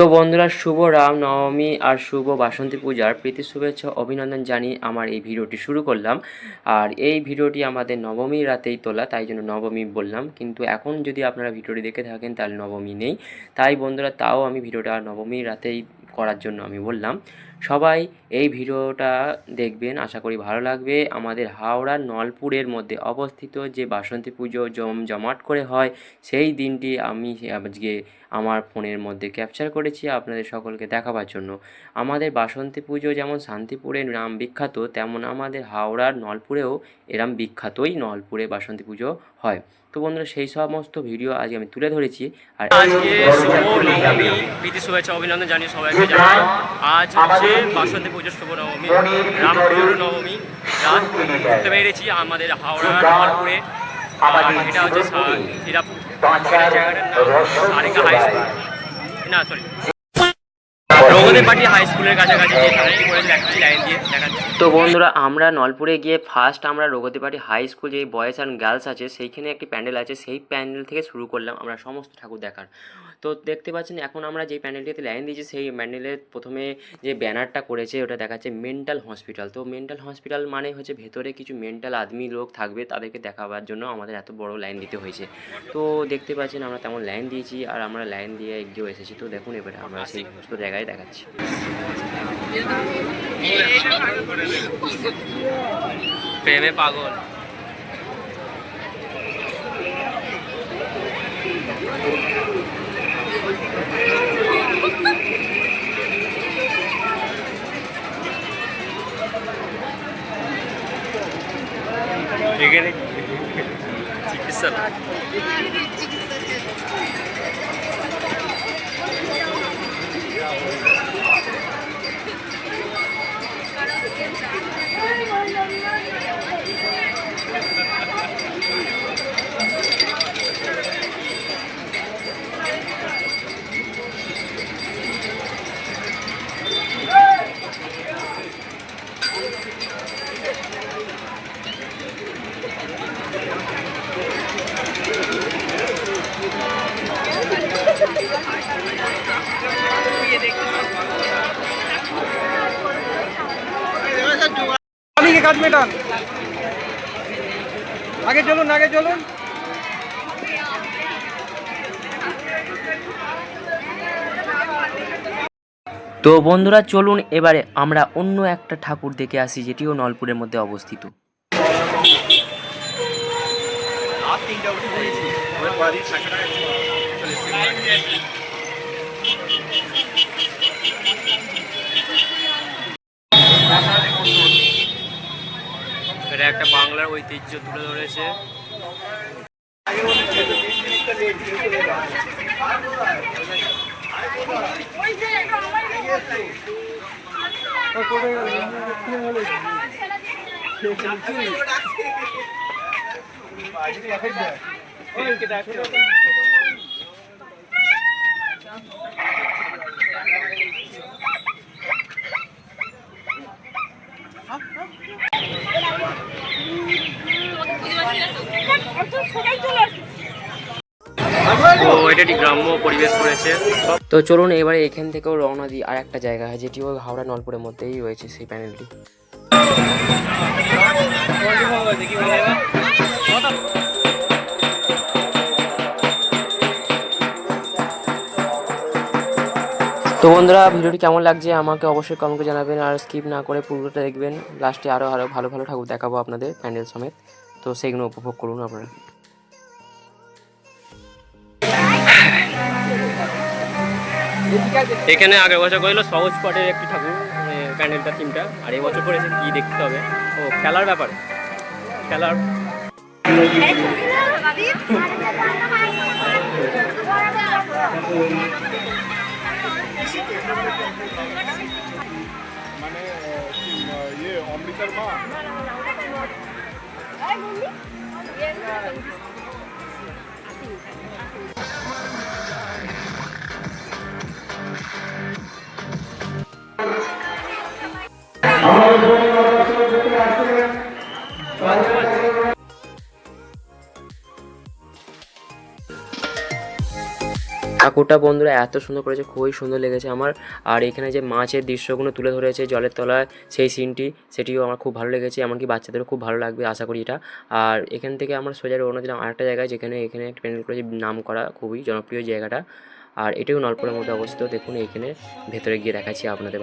তো বন্ধুরা, শুভ রাম নবমী আর শুভ বাসন্তী পূজার প্রীতি শুভেচ্ছা অভিনন্দন জানিয়ে আমার এই ভিডিওটি শুরু করলাম। আর এই ভিডিওটি আমাদের নবমী রাতেই তোলা, তাই জন্য নবমী বললাম। কিন্তু এখন যদি আপনারা ভিডিওটি দেখে থাকেন, তাহলে নবমী নেই। তাই বন্ধুরা, তাও আমি ভিডিওটা নবমী রাতেই করার জন্য আমি বললাম। সবাই এই ভিডিওটা দেখবেন, আশা করি ভালো লাগবে। আমাদের হাওড়ার নলপুরের মধ্যে অবস্থিত যে বাসন্তী পুজো জমজমাট করে হয়, সেই দিনটি আমি আজকে আমার ফোনের মধ্যে ক্যাপচার করেছি আপনাদের সকলকে দেখাবার জন্য। আমাদের বাসন্তী পুজো যেমন শান্তিপুরে নাম বিখ্যাত, তেমন আমাদের হাওড়ার নলপুরেও এরম বিখ্যাতই নলপুরে বাসন্তী পুজো হয়। তো বন্ধুরা, সেই সমস্ত ভিডিও আজকে আমি তুলে ধরেছি। আর আজকে নবমী প্রীতি শুভেচ্ছা, অভিনন্দন জানিয়ে সবাইকে জানাই। আজ হচ্ছে বাসন্তী পুজোর শুভ নবমী রাম পুজোর নবমী। রাত বেরিয়েছি আমাদের হাওড়া নলপুরে। এটা হচ্ছে হীরাপুর তো বন্ধুরা, আমরা নলপুরে গিয়ে ফার্স্ট আমরা রগতিপাটি হাই স্কুল যে বয়েজ অ্যান্ড গার্লস আছে, সেইখানে একটি প্যান্ডেল আছে, সেই প্যান্ডেল থেকে শুরু করলাম আমরা সমস্ত ঠাকুর দেখার। তো দেখতে পাচ্ছেন এখন আমরা যে প্যান্ডেলটিতে লাইন দিয়েছি, সেই প্যান্ডেলের প্রথমে যে ব্যানারটা করেছে, ওটা দেখাচ্ছে মেন্টাল হসপিটাল তো মেন্টাল হসপিটাল মানে হচ্ছে ভেতরে কিছু মেন্টাল আদমি লোক থাকবে তাদেরকে দেখাবার জন্য আমাদের এত বড় লাইন দিতে হয়েছে। তো দেখতে পাচ্ছেন আমরা তেমন লাইন দিয়েছি আর আমরা লাইন দিয়ে এগিয়েও এসেছি। তো দেখুন এবারে আমরা সেই সমস্ত জায়গায় দেখাচ্ছি। প্রেমে পাগল। কাজ মেটান আগে চলুন আগে চলুন। তো বন্ধুরা চলুন এবারে আমরা অন্য একটা ঠাকুর দেখে আসি যেটিও নলপুরের মধ্যে অবস্থিত। এটা একটা বাংলার ঐতিহ্য তুলে ধরেছে। তো এটা একটি গ্রাম্য পরিবেশ করেছে। তো চলুন এবারে এখান থেকেও রওনা দিই আর একটা জায়গা যেটিও হাওড়া নলপুরের মধ্যেই রয়েছে সেই প্যানেলটি। তো বন্ধুরা, ভিডিওটি কেমন লাগছে আমাকে অবশ্যই কমেন্টে জানাবেন, আর স্কিপ না করে পুরোটা দেখবেন। লাস্টে আরও আরও ভালো ভালো ঠাকুর দেখাবো আপনাদের প্যান্ডেল সমেত। তো সেগুলো উপভোগ করুন আপনারা। এখানে আগের বছর করেছিল সহজ পটের একটি ঠাকুর মানে প্যান্ডেলটা থিমটা আর এবছর করেছে কী দেখতে হবে? ও, খেলার ব্যাপারে। খেলার মানে ইয়ে, অমৃতার মা? ঠাকুরটা বন্ধুরা এত সুন্দর করেছে, খুবই সুন্দর লেগেছে আমার। আর এখানে যে মাছের দৃশ্যগুলো তুলে ধরেছে জলের তলায়, সেই সিনটি সেটিও আমার খুব ভালো লেগেছে, এমনকি বাচ্চাদেরও খুব ভালো লাগবে, আশা করি এটা। আর এখান থেকে আমরা সোজা রওনা দিলাম আরেকটা জায়গায়, যেখানে এখানে একটা প্যান্ডেল করেছে নাম করা খুবই জনপ্রিয় জায়গাটা। আর এটাও নলপুরের মধ্যে অবস্থিত। দেখুন এখানে ভেতরে গিয়ে দেখাচ্ছি আপনাদের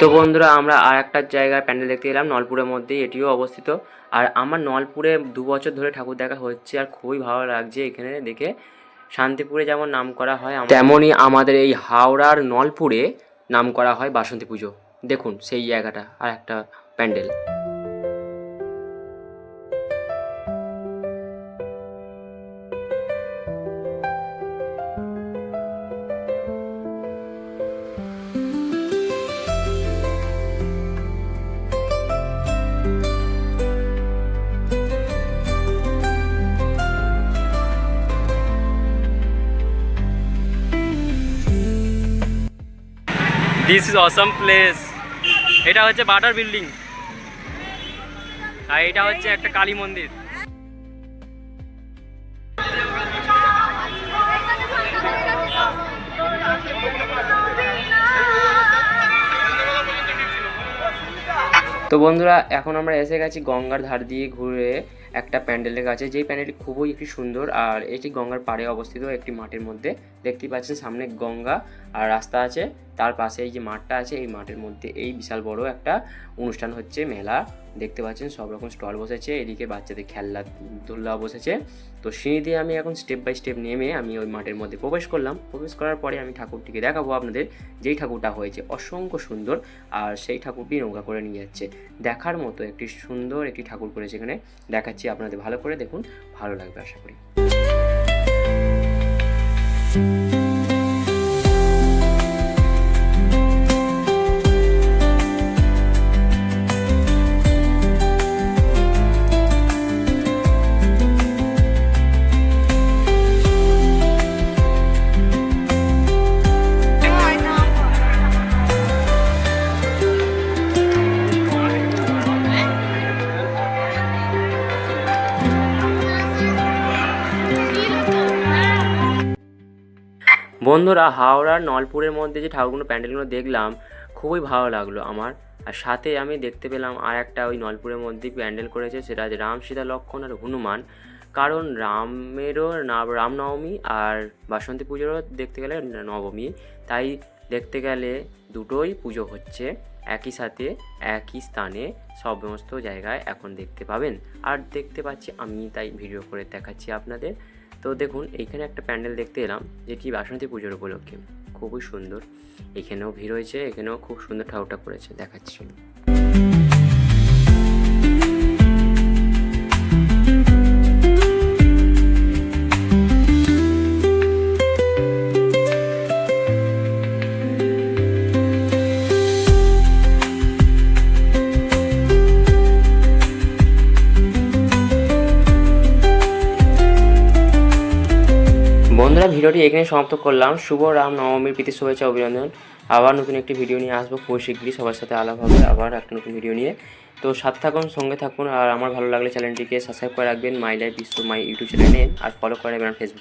তো বন্ধুরা, আমরা আর একটা জায়গায় প্যান্ডেল দেখতে এলাম, নলপুরের মধ্যে, এটিও অবস্থিত। আর আমার নলপুরে দু বছর ধরে ঠাকুর দেখা হচ্ছে আর খুবই ভালো লাগছে এখানে দেখে। শান্তিপুরে যেমন নাম করা হয় তেমনই আমাদের এই হাওড়ার নলপুরে নাম করা হয় বাসন্তী পুজো। দেখুন সেই জায়গাটা আর একটা pandal. This is awesome place এটা হচ্ছে বাটার বিল্ডিং আর এটা হচ্ছে একটা কালী মন্দির। তো বন্ধুরা, এখন আমরা এসে গেছি গঙ্গার ধার দিয়ে ঘুরে একটা প্যান্ডেলের কাছে। যেই প্যান্ডেলটি খুবই একটি সুন্দর আর এটি গঙ্গার পাড়ে অবস্থিত একটি মাঠের মধ্যে। দেখতে পাচ্ছেন সামনে গঙ্গা আর রাস্তা আছে। তার পাশে এই যে মাঠটা আছে, এই মাঠের মধ্যে এই বিশাল বড় একটা অনুষ্ঠান হচ্ছে, মেলা। দেখতে পাচ্ছেন, সব রকম স্টল বসেছে, এদিকে বাচ্চাদের খেলনা দোল্লা বসেছে। তো সিঁড়ি দিয়ে আমি এখন স্টেপ বাই স্টেপ নেমে আমি ওই মাঠের মধ্যে প্রবেশ করলাম। প্রবেশ করার পরে আমি ঠাকুরটিকে দেখাবো আপনাদের যেই ঠাকুরটা হয়েছে। অসংখ্য সুন্দর আর সেই ঠাকুরটি নৌকা করে নিয়ে যাচ্ছে। দেখার মতো একটি সুন্দর একটি ঠাকুর করে এখানে দেখাচ্ছি আপনাদের। ভালো করে দেখুন, ভালো লাগবে আশা করি। বন্ধুরা, হাওড়ার নলপুরের মধ্যে যে ঠাকুরগুলো প্যান্ডেলগুলো দেখলাম, খুবই ভালো লাগল আমার। আর সাথে আমি দেখতে পেলাম আর একটা ওই নলপুরের মধ্যে প্যান্ডেল করেছে, সেটা হচ্ছে রাম সীতা লক্ষণ আর হনুমান। কারণ রামেরও রামনবমী আর বাসন্তী পুজোরও দেখতে গেলে নবমী। তাই দেখতে গেলে দুটোই পুজো হচ্ছে, একই সাথে, একই স্থানে, সমস্ত জায়গায় এখন দেখতে পাবেন। আর দেখতে পাচ্ছি আমি, তাই ভিডিও করে দেখাচ্ছি আপনাদের। তো দেখুন, এইখানে একটা প্যান্ডেল দেখতে এলাম যেটি বাসন্তী পুজোর উপলক্ষে। খুবই সুন্দর। এখানেও ভিড় হয়েছে, এখানেও খুব সুন্দর ঠাকুরটা করেছে, দেখাচ্ছি। বন্ধুরা, ভিডিওটি এখানে সমাপ্ত করলাম। শুভ রাম নবমীর প্রীতি, শুভেচ্ছা, অভিনন্দন। আবার নতুন একটি ভিডিও নিয়ে আসব খুব শীঘ্রই। সবার সাথে আলাপ হবে আবার একটা নতুন ভিডিও নিয়ে। তো সাথ থাকুন, সঙ্গে থাকুন, আর আমার ভালো লাগলে চ্যানেলটিকে সাবস্ক্রাইব করে রাখবেন। মাই লাইফ বিশ্ব মাই ইউটিউব চ্যানেল আর ফলো করে রাখবেন ফেসবুক